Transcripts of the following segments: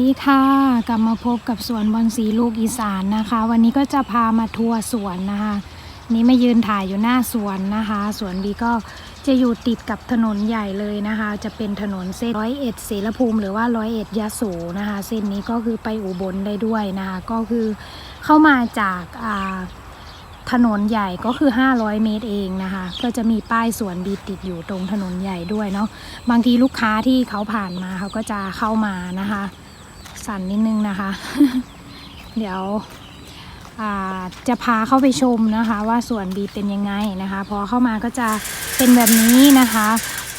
ดีค่ะกลับมาพบกับสวนบอนสีลูกอีสานนะคะ วันนี้ก็จะพามาทัวร์สวนนะคะ นี่มายืนถ่ายอยู่หน้าสวนนะคะ สวนบีก็จะอยู่ติดกับถนนใหญ่เลยนะคะ จะเป็นถนนเส้นร้อยเอ็ดเสรภูมิ หรือว่าร้อยเอ็ดยะโสนะคะ เส้นนี้ก็คือไปอุบลได้ด้วยนะคะ ก็คือเข้ามาจากอ่าถนนใหญ่ก็คือ 500 เมตรเองนะคะ ก็จะมีป้ายสวนบีติดอยู่ตรงถนนใหญ่ด้วยเนาะ บางทีลูกค้าที่เขาผ่านมาเขาก็จะเข้ามานะคะ สั่นนิดนึงนะคะ เดี๋ยวจะพาเข้าไปชมนะคะ ว่าสวนบีเป็นยังไงนะคะ พอเข้ามาก็จะเป็นแบบนี้นะคะ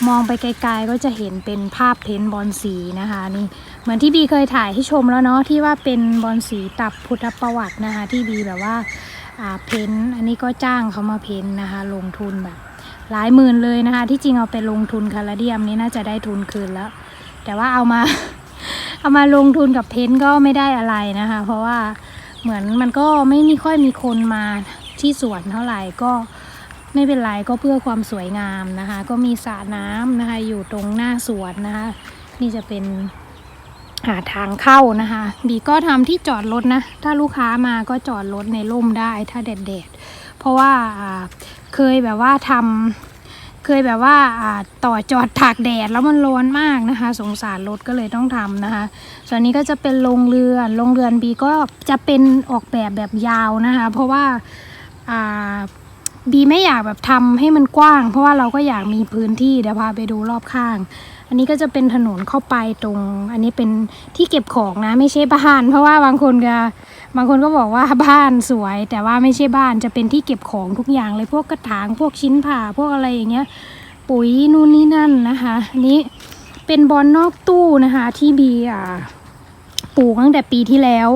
มองไปไกลๆก็จะเห็นเป็นภาพเพ้นบอลสีนะคะนี่เหมือนที่บีเคยถ่ายให้ชมแล้วเนาะที่ว่าเป็นบอลสีตับพุทธประวัตินะคะ ที่บีแบบว่าเพ้นอันนี้ก็จ้างเขามาเพ้นนะคะ ลงทุนแบบหลายหมื่นเลยนะคะ ที่จริงเอาไปลงทุนคาราเดียมนี้น่าจะได้ทุนคืนแล้ว แต่ว่าเอามา เอามาลงทุนกับเพ้นท์ก็ไม่ได้อะไรนะคะ เพราะว่าเหมือนมันก็ไม่มีค่อยมีคนมาที่สวนเท่าไหร่ก็ไม่เป็นไรก็เพื่อความสวยงามนะคะ ก็มีสระน้ำนะคะ อยู่ตรงหน้าสวนนะคะ นี่จะเป็นหาทางเข้านะคะ บีก็ทำที่จอดรถนะ ถ้าลูกค้ามาก็จอดรถในร่มได้ถ้าแดดๆเพราะว่าอ่าเคยแบบว่าทำ เคยแบบว่าต่อจอดตากแดดแล้วมันร้อนมากนะคะ สงสารรถก็เลยต้องทำนะคะ ส่วนนี้ก็จะเป็นโรงเรือนโรงเรือนบีก็จะเป็นออกแบบแบบยาวนะคะ เพราะว่าบีไม่อยากแบบทำให้มันกว้าง เพราะว่าเราก็อยากมีพื้นที่เดี๋ยวพาไปดูรอบข้าง อันนี้ก็จะเป็นถนนเข้าไปตรง อันนี้เป็นที่เก็บของนะ ไม่ใช่บ้าน เพราะว่าบางคนก็บางคนก็บอกว่าบ้านสวย แต่ว่าไม่ใช่บ้านจะเป็นที่เก็บของทุกอย่างเลยพวกกระถางพวกชิ้นผ่าพวกอะไรอย่างเงี้ย ปุ๋ยนู่นนี่นั่นนะคะอันนี้เป็นบอลนอกตู้นะคะที่บีอ่าปลูกตั้งแต่ปีที่แล้ว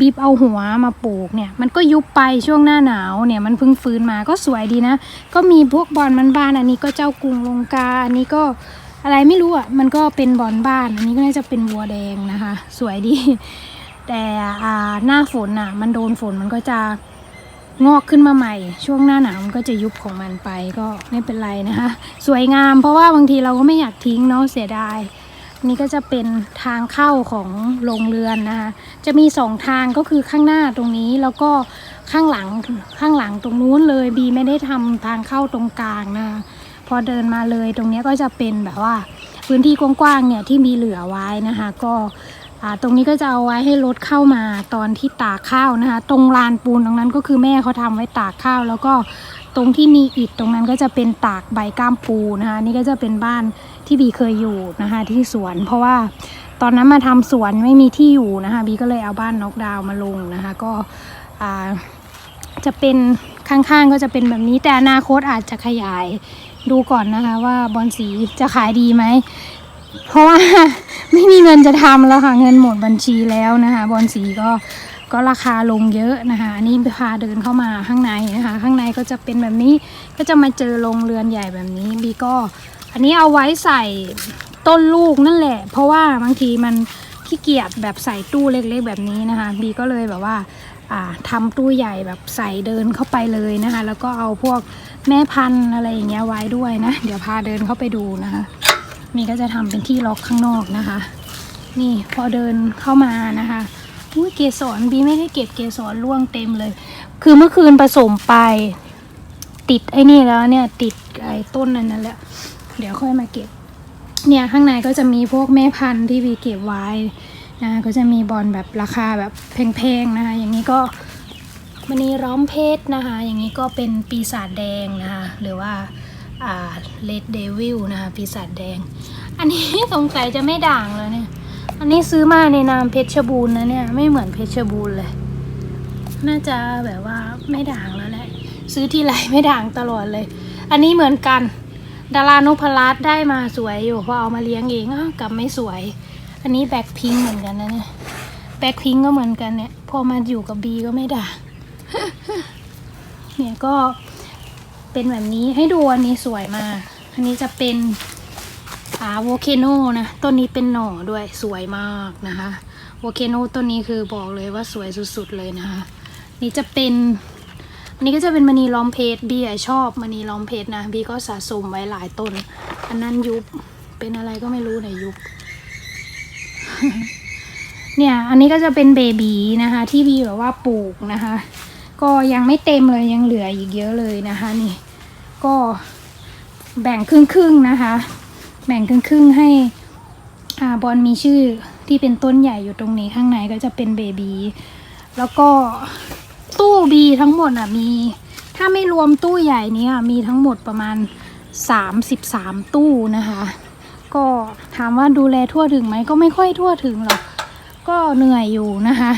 บีบเอาหัวมาปลูกเนี่ย มันก็ยุบไปช่วงหน้าหนาวเนี่ยมันเพิ่งฟื้นมาก็สวยดีนะ ก็มีพวกบอลมันบานอันนี้ก็เจ้ากรุงลงกาอันนี้ก็ อะไรไม่รู้อะมันก็เป็นบอลบ้านอันนี้ก็น่าจะเป็นวัวแดงนะคะ สวยดี แต่อาหน้าฝนอะ มันโดนฝนมันก็จะงอกขึ้นมาใหม่ ช่วงหน้าหนาวมันก็จะยุบของมันไปก็ไม่เป็นไรนะคะ สวยงามเพราะว่าบางทีเราก็ไม่อยากทิ้งเนาะเสียดายนี่ก็จะเป็นทางเข้าของโรงเรือนนะคะ จะมีสองทางก็คือข้างหน้าตรงนี้แล้วก็ข้างหลังข้างหลังตรงนู้นเลยบีไม่ได้ทำทางเข้าตรงกลางนะคะ พอเดินมาเลยตรงนี้ก็จะเป็นแบบว่าพื้นที่กว้างๆเนี่ยที่มีเหลือไว้นะคะ ก็ตรงนี้ก็จะเอาไว้ให้รถเข้ามาตอนที่ตากข้าวนะคะ ตรงลานปูนตรงนั้นก็คือแม่เขาทำไว้ตากข้าว แล้วก็ตรงที่มีอิฐตรงนั้นก็จะเป็นตากใบก้ามปูนะคะนี่ก็จะเป็นบ้านที่บีเคยอยู่นะคะ ที่สวน เพราะว่าตอนนั้นมาทำสวนไม่มีที่อยู่นะคะบีก็เลยเอาบ้านน็อกดาวมาลงนะคะ ก็จะเป็นข้างๆก็จะเป็นแบบนี้แต่อนาคตอาจจะขยาย ดูก่อนนะคะ ว่าบอลสีจะขายดีไหม เพราะว่าไม่มีเงินจะทำแล้วค่ะเงินหมดบัญชีแล้วนะคะบอลสีก็ก็ราคาลงเยอะนะคะอันนี้พาเดินเข้ามาข้างในนะคะ ข้างในก็จะเป็นแบบนี้ก็จะมาเจอโรงเรือนใหญ่แบบนี้บีก็อันนี้เอาไว้ใส่ต้นลูกนั่นแหละ เพราะว่าบางทีมันขี้เกียจแบบใส่ตู้เล็กๆแบบนี้นะคะ บีก็เลยแบบว่า อ่าทำตู้ใหญ่แบบใส่เดินเข้าไปเลยนะคะ แล้วก็เอาพวกแม่พันธุ์อะไรอย่างเงี้ยไว้ด้วยนะ เดี๋ยวพาเดินเข้าไปดูนะคะนี่ก็จะทำเป็นที่ล็อกข้างนอกนะคะ นี่พอเดินเข้ามานะคะอุ้ยเกสรบีไม่ได้เก็บเกสรร่วงเต็มเลย คือเมื่อคืนผสมไป ติดไอ้นี่แล้วเนี่ยติดไอ้ต้นนั้นนั่นแหละเดี๋ยวค่อยมาเก็บ เนี่ยข้างในก็จะมีพวกแม่พันธุ์ที่บีเก็บไว้ นะก็จะมีบอลแบบราคาแบบแพงๆนะคะอย่างนี้ก็มันนี้ร้อมเพชรนะคะ อย่างนี้ก็เป็นปีศาจแดงนะคะหรือว่าอ่าเลดเดวิลนะคะปีศาจแดง อันนี้สงสัยจะไม่ด่างเลยเนี่ย อันนี้ซื้อมาในนามเพชรบูรณ์นะเนี่ยไม่เหมือนเพชรบูรณ์เลย น่าจะแบบว่าไม่ด่างแล้วแหละซื้อที่ไรไม่ด่างตลอดเลย อันนี้เหมือนกัน ดารานุพรัตได้มาสวยอยู่พอเอามาเลี้ยงเองกลับไม่สวย อันนี้แบ็คพิงเหมือนกันนะเนี่ยแบ็คพิงก็เหมือนกันเนี่ย พอมาอยู่กับบีก็ไม่ด่า เนี่ยก็เป็นแบบนี้ให้ดูอันนี้สวยมาก อันนี้จะเป็นอ่าโวเคโนนะ ต้นนี้เป็นหน่อด้วยสวยมากนะคะโวเคโนต้นนี้คือบอกเลยว่าสวยสุดๆเลยนะคะ นี่จะเป็นอันนี้ก็จะเป็นมณีล้อมเพชรบีชอบมณีล้อมเพชรนะบีก็สะสมไว้หลายต้น อันนั้นยุบเป็นอะไรก็ไม่รู้ไหนยุบ เนี่ย อันนี้ก็จะเป็นเบบีนะคะ ที่บีแบบว่าปลูกนะคะ ก็ยังไม่เต็มเลยยังเหลืออีกเยอะเลยนะคะ นี่ ก็แบ่งครึ่งครึ่งๆนะคะ แบ่งครึ่งครึ่งๆให้อ่าบอลมีชื่อที่เป็นต้นใหญ่อยู่ตรงนี้ข้างในก็จะเป็นเบบีแล้วก็ตู้บีทั้งหมดอะมี ถ้าไม่รวมตู้ใหญ่นี้อะมีทั้งหมดประมาณ 33 ตู้นะคะ ก็ถามว่าดูแลทั่วถึงไหมก็ไม่ค่อยทั่วถึงหรอกก็เหนื่อยอยู่นะคะ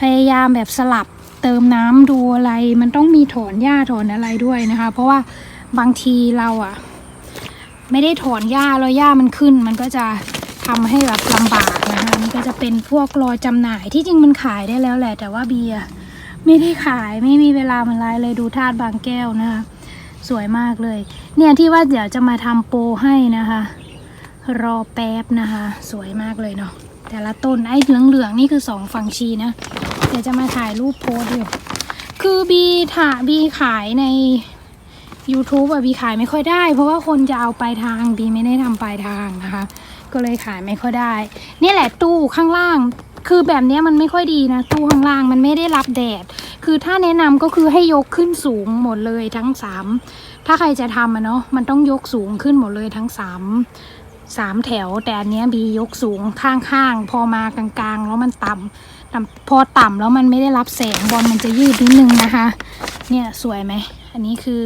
พยายามแบบสลับเติมน้ำดูอะไร มันต้องมีถอนหญ้าถอนอะไรด้วยนะคะ เพราะว่าบางทีเราอะไม่ได้ถอนหญ้าแล้วหญ้ามันขึ้น มันก็จะทำให้แบบลำบากนะคะนี่ก็จะเป็นพวกรอจำหน่ายที่จริงมันขายได้แล้วแหละ แต่ว่าเบียร์ไม่ได้ขายไม่มีเวลามันไลเลยดูธาตุบางแก้วนะคะ สวยมากเลย เนี่ยที่ว่าเดี๋ยวจะมาทำโปรให้นะคะ รอแป๊บนะคะ สวยมากเลยเนาะแต่ละต้นไอ้เหลืองๆนี่คือสองฝั่งชีนะ เดี๋ยวจะมาถ่ายรูปโพสอยู่ คือบีถ่าบีขายใน YouTube อะบีขายไม่ค่อยได้ เพราะว่าคนจะเอาปลายทางบีไม่ได้ทำปลายทางนะคะ ก็เลยขายไม่ค่อยได้ นี่แหละตู้ข้างล่าง คือแบบนี้มันไม่ค่อยดีนะ ตู้ข้างล่างมันไม่ได้รับแดด คือถ้าแนะนำก็คือให้ยกขึ้นสูงหมดเลยทั้งสามถ้าใครจะทำอะเนาะมันต้องยกสูงขึ้นหมดเลยทั้งสาม สามแถว แต่อันเนี้ยบียกสูงข้างๆ พอมากลางๆ แล้วมันต่ำพอต่ำแล้วมันไม่ได้รับแสงบอลมันจะยืดนิดนึงนะคะ เนี่ยสวยไหม อันนี้คือ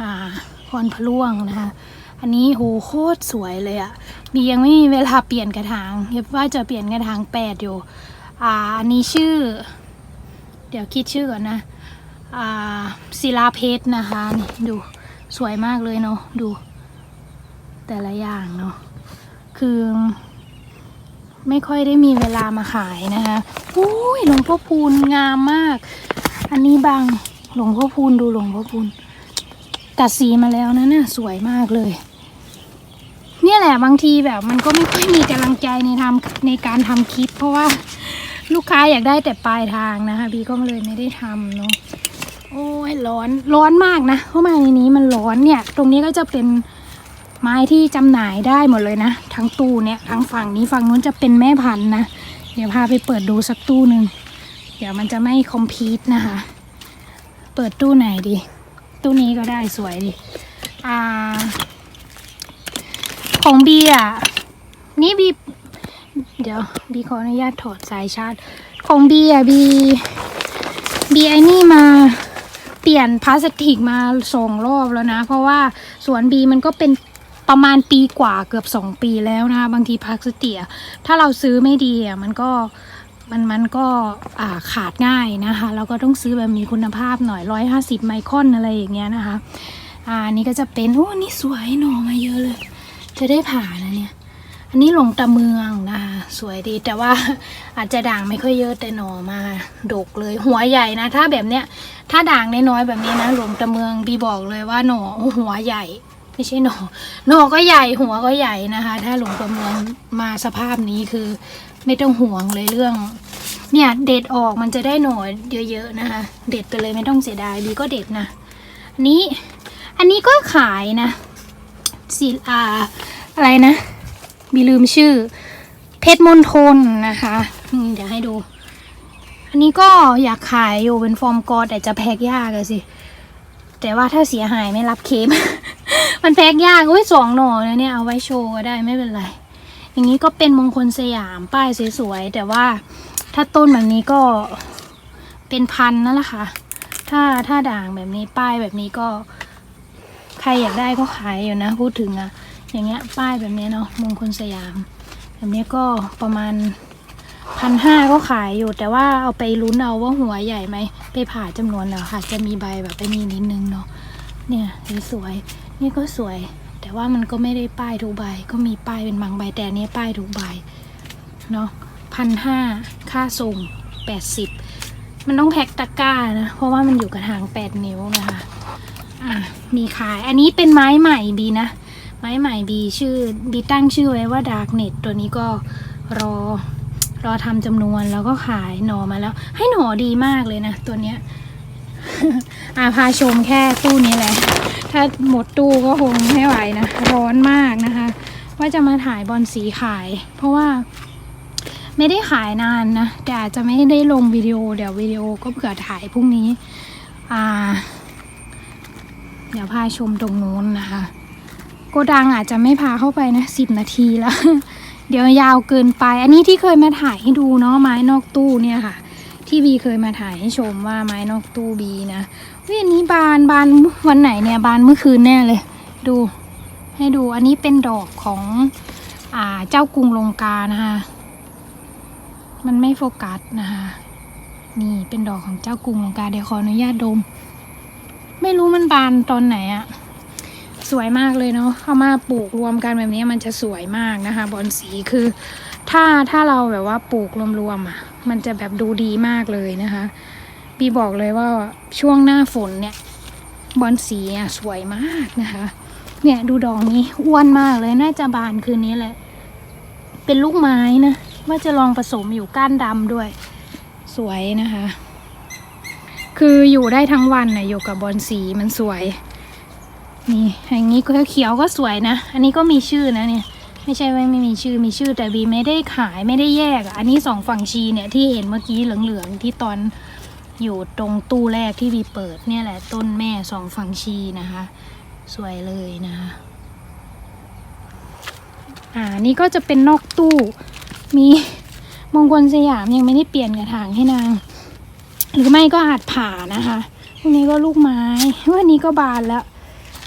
อ่าพรพะล่วงนะคะ อันนี้โหโคตรสวยเลยอะบียังไม่มีเวลาเปลี่ยนกระถางเดี๋ยวว่าจะเปลี่ยนกระถางแปดอยู่อ่าอันนี้ชื่อ เดี๋ยวคิดชื่อก่อนนะอ่าศิลาเพชรนะคะนี่ดูสวยมากเลยเนาะดู แต่ละอย่างเนาะคือ ไม่ค่อยได้มีเวลามาขายนะคะอุ้ยหลวงพ่อพูนงามมาก อันนี้บางหลวงพ่อพูนดูหลวงพ่อพูนตัดสีมาแล้วนะเนี่ยสวยมากเลย เนี่ยแหละบางทีแบบมันก็ไม่ค่อยมีกำลังใจในทำในการทำคลิป เพราะว่าลูกค้าอยากได้แต่ปลายทางนะคะบีก็เลยไม่ได้ทำเนาะโอ้ยร้อนร้อนมากนะ เพราะมาในนี้มันร้อนเนี่ย ตรงนี้ก็จะเป็น ไม้ที่จำหน่ายได้หมดเลยนะ ทั้งตู้เนี่ยทั้งฝั่งนี้ฝั่งนู้นจะเป็นแม่พันธุ์นะ เดี๋ยวพาไปเปิดดูสักตู้หนึ่งเดี๋ยวมันจะไม่คอมพีทนะคะ เปิดตู้ไหนดี ตู้นี้ก็ได้สวยดิอ่าของบีอะนี่บีเดี๋ยวบีขออนุญาตถอดสายชาร์จของบีอะบีบีไอ้นี่มาเปลี่ยนพลาสติกมาสองรอบแล้วนะ เพราะว่าสวนบีมันก็เป็น ประมาณปีกว่าเกือบสองปีแล้วนะคะ บางทีพลาสติกถ้าเราซื้อไม่ดีอะมันก็มันมันก็ขาดง่ายนะคะ แล้วก็ต้องซื้อแบบมีคุณภาพหน่อยร้อยห้าสิบไมครอนอะไรอย่างเงี้ยนะคะ อ่าอันนี้ก็จะเป็น โอ้ นี่สวยหน่อมาเยอะเลย จะได้ผ่านะเนี่ย อันนี้หลงตะเมืองนะคะสวยดีแต่ว่าอาจจะด่างไม่ค่อยเยอะแต่หน่อมาดกเลยหัวใหญ่นะ ถ้าแบบเนี้ยถ้าด่างน้อยๆแบบนี้นะหลงตะเมืองบีบอกเลยว่าหน่อหัวใหญ่ ไม่ใช่หนอหนอก็ใหญ่หัวก็ใหญ่นะคะ ถ้าหลวงตะเมืองมาสภาพนี้คือไม่ต้องห่วงเลยเรื่อง เนี่ยเด็ดออกมันจะได้หนอเยอะๆนะคะ เด็ดไปเลยไม่ต้องเสียดายบีก็เด็ดนะอันนี้อันนี้ก็ขายนะศิลาอะไรนะบีลืมชื่อ เพชรมณฑลนะคะเดี๋ยวให้ดู อันนี้ก็อยากขายอยู่เป็นฟอร์มกอแต่จะแพ็กยากอะสิแต่ว่าถ้าเสียหายไม่รับเคม มันแพ็กยากอุ้ยสองหน่อเลยเนี่ยเอาไว้โชว์ก็ได้ไม่เป็นไร อย่างนี้ก็เป็นมงคลสยามป้ายสวยๆแต่ว่าถ้าต้นแบบนี้ก็เป็นพันนั่นแหละค่ะ ถ้าถ้าด่างแบบนี้ป้ายแบบนี้ก็ ใครอยากได้ก็ขายอยู่นะพูดถึงอะอย่างเงี้ยป้ายแบบนี้เนาะมงคลสยาม แบบนี้ก็ประมาณพันห้าก็ขายอยู่แต่ว่าเอาไปลุ้นเอาว่าหัวใหญ่ไหมไปผ่าจำนวนเอาค่ะ จะมีใบแบบไปมีนิดนึงเนาะเนี่ยสวย นี่ก็สวย แต่ว่ามันก็ไม่ได้ป้ายทุกใบ ก็มีป้ายเป็นบางใบแต่อันนี้ป้ายทุกใบเนาะพันห้าค่าส่งแปดสิบมันต้องแพ็คตะกร้านะ เพราะว่ามันอยู่กระถางแปดนิ้วนะคะอะมีขายอันนี้เป็นไม้ใหม่บีนะ ไม้ใหม่บีชื่อบีตั้งชื่อไว้ว่าดาร์กเน็ตตัวนี้ก็รอรอทำจำนวนแล้วก็ขายหน่อมาแล้ว ให้หน่อดีมากเลยนะ ตัวเนี้ยอาพาชมแค่ตู้นี้แหละ ถ้าหมดตู้ก็คงไม่ไหวนะ ร้อนมากนะคะ ว่าจะมาถ่ายบอลสีขาย เพราะว่าไม่ได้ขายนานนะ แต่อาจจะไม่ได้ลงวิดีโอ เดี๋ยววิดีโอก็เผื่อถ่ายพรุ่งนี้ อ่า เดี๋ยวพาชมตรงนู้นนะคะ โกดังอาจจะไม่พาเข้าไปนะสิบนาทีแล้ว เดี๋ยวยาวเกินไป อันนี้ที่เคยมาถ่ายให้ดูเนาะไม้นอกตู้เนี่ยค่ะ ที่บีเคยมาถ่ายให้ชมว่าไม้นอกตู้บีนะ เฮ้ยอันนี้บานบานวันไหนเนี่ยบานเมื่อคืนแน่เลย ดู ให้ดูอันนี้เป็นดอกของอ่าเจ้ากรุงลงกานะคะมันไม่โฟกัสนะคะนี่เป็นดอกของเจ้ากรุงลงกาเดี๋ยวขออนุญาตดม ไม่รู้มันบานตอนไหนอะสวยมากเลยเนาะเอามาปลูกรวมกันแบบนี้มันจะสวยมากนะคะบอนสีคือ ถ้าถ้าเราแบบว่าปลูกรวมๆอะมันจะแบบดูดีมากเลยนะคะ บีบอกเลยว่าช่วงหน้าฝนเนี่ย บอนสีอะสวยมากนะคะ เนี่ยดูดอกนี้อ้วนมากเลยน่าจะบานคืนนี้แหละ เป็นลูกไม้นะว่าจะลองผสมอยู่ก้านดำด้วย สวยนะคะ คืออยู่ได้ทั้งวันนะอยู่กับบอนสีมันสวย นี่อย่างนี้ก็เขียวก็สวยนะ อันนี้ก็มีชื่อนะเนี่ยไม่ใช่ว่าไม่มีชื่อมีชื่อแต่บีไม่ได้ขายไม่ได้แยก อันนี้สองฝั่งชีเนี่ยที่เห็นเมื่อกี้เหลืองๆที่ตอน อยู่ตรงตู้แรกที่บีเปิดเนี่ยแหละต้นแม่สองฝั่งชีนะคะ สวยเลยนะคะ อ่านี่ก็จะเป็นนอกตู้ มีมงคลสยามยังไม่ได้เปลี่ยนกระถางให้นาง หรือไม่ก็อาจผ่านะคะพวกนี้ก็ลูกไม้วันนี้ก็บานแล้ว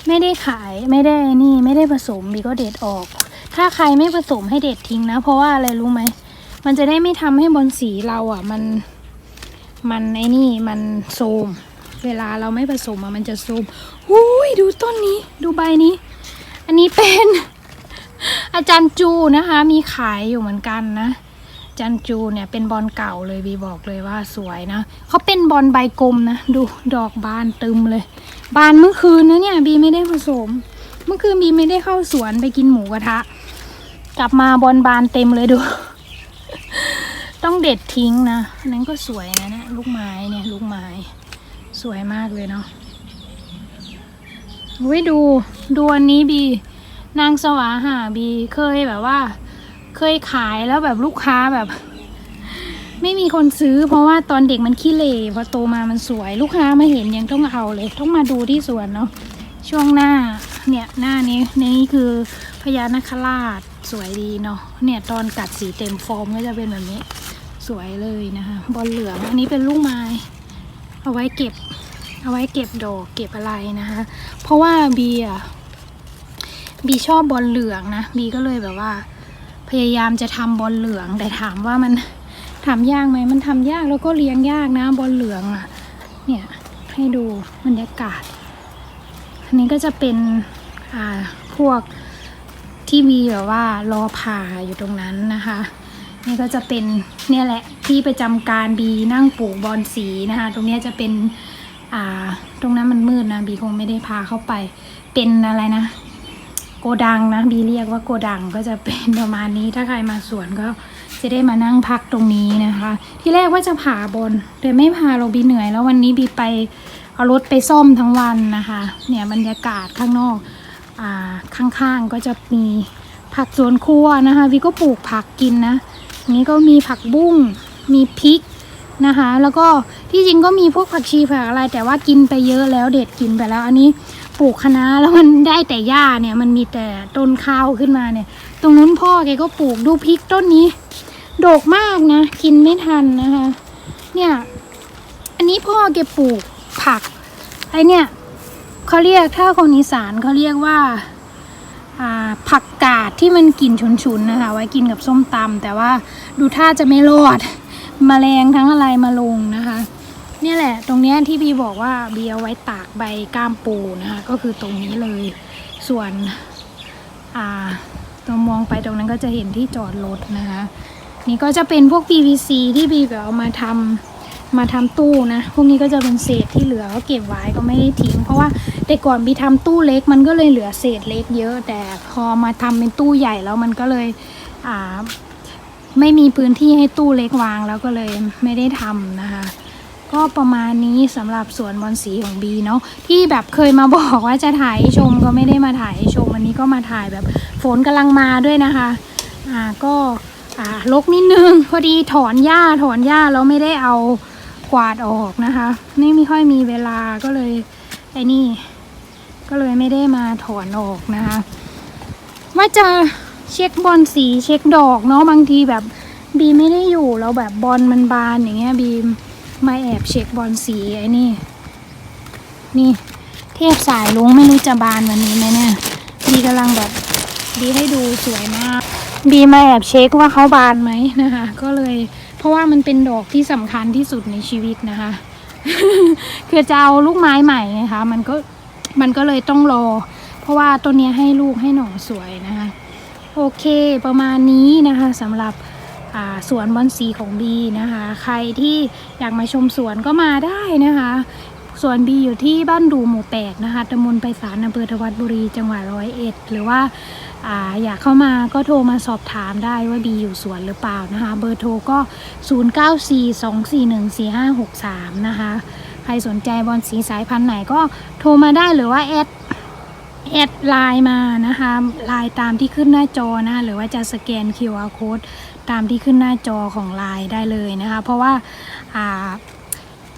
ไม่ได้ขายไม่ได้นี่ไม่ได้ผสมบีก็เด็ดออก ถ้าใครไม่ผสมให้เด็ดทิ้งนะ เพราะว่าอะไรรู้ไหมมันจะได้ไม่ทำให้บนสีเราอะ มัน มันไอ้นี่มันโทรมเวลาเราไม่ผสมอะมันจะโทรมอุ้ยดูต้นนี้ ดูใบนี้ อันนี้เป็น อาจารย์จูนะคะ มีขายอยู่เหมือนกันนะอาจารย์จูเนี่ยเป็นบอลเก่าเลยบีบอกเลยว่าสวยนะเขาเป็นบอลใบกลมนะดูดอกบานตึมเลย บานเมื่อคืนนะเนี่ยบีไม่ได้ผสม เมื่อคืนบีไม่ได้เข้าสวนไปกินหมูกระทะ กลับมาบอลบานเต็มเลยดู ต้องเด็ดทิ้งนะอันนั้นก็สวยนะเนี่ยลูกไม้เนี่ยลูกไม้ สวยมากเลยเนาะวิดูดูอันนี้บี นางสวาหาบีเคยแบบว่า เคยขายแล้วแบบลูกค้าแบบ ไม่มีคนซื้อ เพราะว่าตอนเด็กมันขี้เหร่พอโตมามันสวย ลูกค้ามาเห็นยังต้องเอาเลยต้องมาดูที่สวนเนาะช่วงหน้าเนี่ยหน้านี้นี่คือพญานาคราชสวยดีเนาะเนี่ยตอนกัดสีเต็มฟอร์มก็จะเป็นแบบนี้ สวยเลยนะคะบอลเหลืองอันนี้เป็นลูกไม้ เอาไว้เก็บ เอาไว้เก็บดอกเก็บอะไรนะคะเพราะว่าบีอะบีชอบบอลเหลืองนะบีก็เลยแบบว่า พยายามจะทำบอลเหลือง แต่ถามว่ามันทำยากไหมมันทำยากแล้วก็เลี้ยงยากนะบอลเหลืองอะ เนี่ยให้ดูบรรยากาศ อันนี้ก็จะเป็นอ่าพวกที่มีแบบว่ารอผ่าอยู่ตรงนั้นนะคะ นี่ก็จะเป็นเนี่ยแหละที่ประจำการบีนั่งปลูกบอลสีนะคะ ตรงนี้จะเป็นอ่าตรงนั้นมันมืดนะบีคงไม่ได้พาเข้าไป เป็นอะไรนะ โกดังนะบีเรียกว่าโกดังก็จะเป็นประมาณนี้ถ้าใครมาสวนก็จะได้มานั่งพักตรงนี้นะคะ ที่แรกว่าจะผ่าบนแต่ไม่ผ่าเราบีเหนื่อย แล้ววันนี้บีไปเอารถไปซ่อมทั้งวันนะคะ เนี่ยบรรยากาศข้างนอกอ่าข้างๆก็จะมีผักสวนครัวนะคะบีก็ปลูกผักกินนะ นี้ก็มีผักบุ้ง มีพริกนะคะ แล้วก็ที่จริงก็มีพวกผักชีผักอะไร แต่ว่ากินไปเยอะแล้วเด็ดกินไปแล้ว อันนี้ปลูกคะน้าแล้วมันได้แต่หญ้าเนี่ย มันมีแต่ต้นข้าวขึ้นมาเนี่ย ตรงนู้นพ่อแกก็ปลูกดูพริกต้นนี้ โดกมากนะ กินไม่ทันนะคะ เนี่ย อันนี้พ่อแกปลูกผัก ไอเนี่ยเขาเรียกถ้าคนอีสานเขาเรียกว่าอ่า ผักกาดที่มันกลิ่นฉุนๆนะคะ ไว้กินกับส้มตำแต่ว่าดูท่าจะไม่รอดมแมลงทั้งอะไรมาลงนะคะ เนี่ยแหละ ตรงเนี้ยที่บีบอกว่าบีเอาไว้ตากใบก้ามปูนะคะ ก็คือตรงนี้เลย ส่วนอ่าตรงมองไปตรงนั้นก็จะเห็นที่จอดรถนะคะ นี่ก็จะเป็นพวก PVC ที่บีแบบเอามาทำ มาทำตู้นะ พวกนี้ก็จะเป็นเศษที่เหลือก็เก็บไว้ก็ไม่ได้ทิ้ง เพราะว่าแต่ก่อนบีทำตู้เล็กมันก็เลยเหลือเศษเล็กเยอะ แต่พอมาทำเป็นตู้ใหญ่แล้วมันก็เลยอ่าไม่มีพื้นที่ให้ตู้เล็กวางแล้วก็เลยไม่ได้ทำนะคะ ก็ประมาณนี้สำหรับสวนบอนสีของบีเนาะที่แบบเคยมาบอกว่าจะถ่ายให้ชมก็ไม่ได้มาถ่ายให้ชมวันนี้ก็มาถ่ายแบบฝนกำลังมาด้วยนะคะอ่าก็อ่ารกนิดนึงพอดีถอนหญ้าถอนหญ้าแล้วไม่ได้เอา วาดออกนะคะไม่ไม่ค่อยมีเวลาก็เลยไอ้นี่ ก็เลยไม่ได้มาถอนออกนะคะ ว่าจะเช็คบอลสีเช็คดอกเนาะบางทีแบบบีไม่ได้อยู่แล้วแบบบอลมันบานอย่างเงี้ยบีมาแอบเช็คบอลสีไอ้นี่ นี่ เทพสายลุงไม่รู้จะบานวันนี้ไหมเนี่ยบีกำลังแบบบีให้ดูสวยมากบีมาแอบเช็คว่าเขาบานไหมนะคะ ก็เลย เพราะว่ามันเป็นดอกที่สำคัญที่สุดในชีวิตนะคะ คือจะเอาลูกไม้ใหม่ไงคะ มันก็มันก็เลยต้องรอ เพราะว่าต้นนี้ให้ลูกให้หน่อสวยนะคะ โอเคประมาณนี้นะคะสำหรับสวนบอนสีของบีนะคะ ใครที่อยากมาชมสวนก็มาได้นะคะ ส่วนบีอยู่ที่บ้านดูหมู่แปดนะคะตำบลไปสารอำเภอทวัดบุรี จังหวัดร้อยเอ็ด หรือว่าอาอยากเข้ามาก็โทรมาสอบถามได้ว่าบีอยู่สวนหรือเปล่านะคะ เบอร์โทรก็ 0942414563 นะคะ ใครสนใจบอลสีสายพันธุ์ไหนก็โทรมาได้หรือว่าแอดแอดไลน์มานะคะไลน์ตามที่ขึ้นหน้าจอนะะหรือว่าจะสแกน QR code ตามที่ขึ้นหน้าจอของไลน์ได้เลยนะคะ เพราะว่าอ่า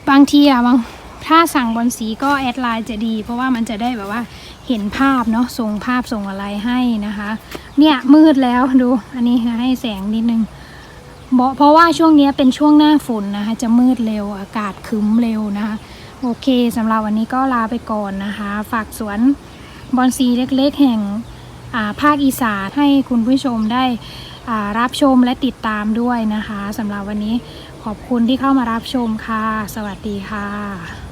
บางทีอะบาง ถ้าสั่งบอลสีก็แอดไลน์จะดี เพราะว่ามันจะได้แบบว่าเห็นภาพเนาะส่งภาพส่งอะไรให้นะคะ เนี่ยมืดแล้วดูอันนี้ให้แสงนิดนึงเพราะว่าช่วงนี้เป็นช่วงหน้าฝนนะคะ จะมืดเร็วอากาศคึ้มเร็วนะคะ โอเคสำหรับวันนี้ก็ลาไปก่อนนะคะ ฝากสวนบอนซีเล็กๆ แห่งาภาคอีสานให้คุณผู้ชมได้รับชมและติดตามด้วยนะคะสำหรับวันนี้ขอบคุณที่เข้ามารับชมค่ะ สวัสดีค่ะ